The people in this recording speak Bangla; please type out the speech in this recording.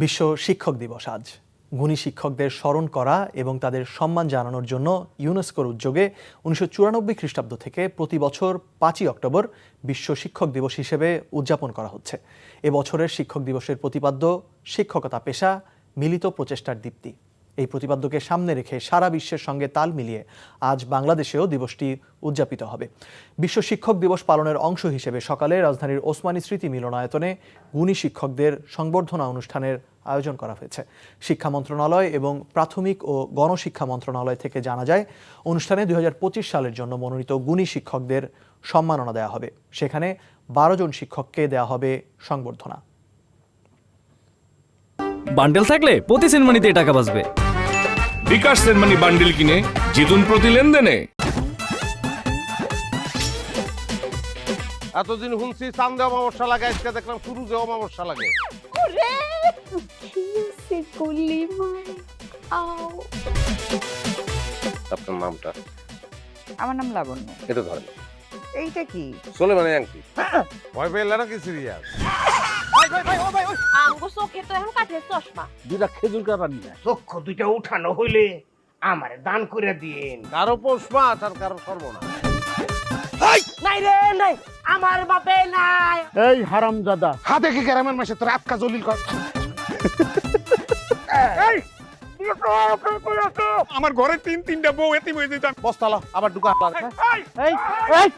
বিশ্ব শিক্ষক দিবস আজ। গুণী শিক্ষকদের স্মরণ করা এবং তাদের সম্মান জানানোর জন্য ইউনেস্কোর উদ্যোগে উনিশশো চুরানব্বই খ্রিস্টাব্দ থেকে প্রতি বছর পাঁচই অক্টোবর বিশ্ব শিক্ষক দিবস হিসেবে উদযাপন করা হচ্ছে। এবছরের শিক্ষক দিবসের প্রতিপাদ্য শিক্ষকতা পেশা, মিলিত প্রচেষ্টার দীপ্তি। এই প্রতিপাদ্যকে সামনে রেখে সারা বিশ্বের সঙ্গে তাল মিলিয়ে আজ বাংলাদেশেও দিবসটি উদযাপিত হবে। বিশ্ব শিক্ষক দিবস পালনের অংশ হিসেবে সকালে রাজধানীর ওসমানী স্মৃতি মিলনায়তনে গুণী শিক্ষকদের সংবর্ধনা অনুষ্ঠানের আয়োজন করা হয়েছে। শিক্ষা মন্ত্রণালয় এবং প্রাথমিক ও গণশিক্ষা মন্ত্রণালয় থেকে জানা যায়, অনুষ্ঠানে দুই হাজার পঁচিশ সালের জন্য মনোনীত গুণী শিক্ষকদের সম্মাননা দেওয়া হবে। সেখানে বারো জন শিক্ষককে দেওয়া হবে সংবর্ধনা। বান্ডেল থাকলে প্রতি সেনমানিতে টাকা বাঁচবে। বিকাশ সেনমানি বান্ডিল কিনে জিতুন প্রতি লেনদেনে। এতদিন শুনছি চান্দে অমাবস্যা লাগে আজকে দেখলাম শুরুতে অমাবস্যা লাগে। ওরে কিসে গুলি আও। আপনার নামটা? আমার নাম লাবণ্য। এটা ধরেন। এইটা কি? চলে মানে আংটি ভয় পেলে নাকি সিরিয়াস? আঙ্গু চোখে তো এখন কাঠের চশমা। দুইটা খেজুর কাটা নিয়ে চক্ষু দুইটা উঠানো হইলে আমারে দান করে দিন কারও পোষ মাছ আর কারও সর্বনা নাই রে নাই। আমার বাপে নাই। এই হারামজাদা। হাতে কি গ্রামের মাসে তোর আটকা জলিল কর। আমার ঘরে তিন তিনটা বউ এতিম হয়ে যেতাম। বস্তালা আবার ঢুকা। এই। এই।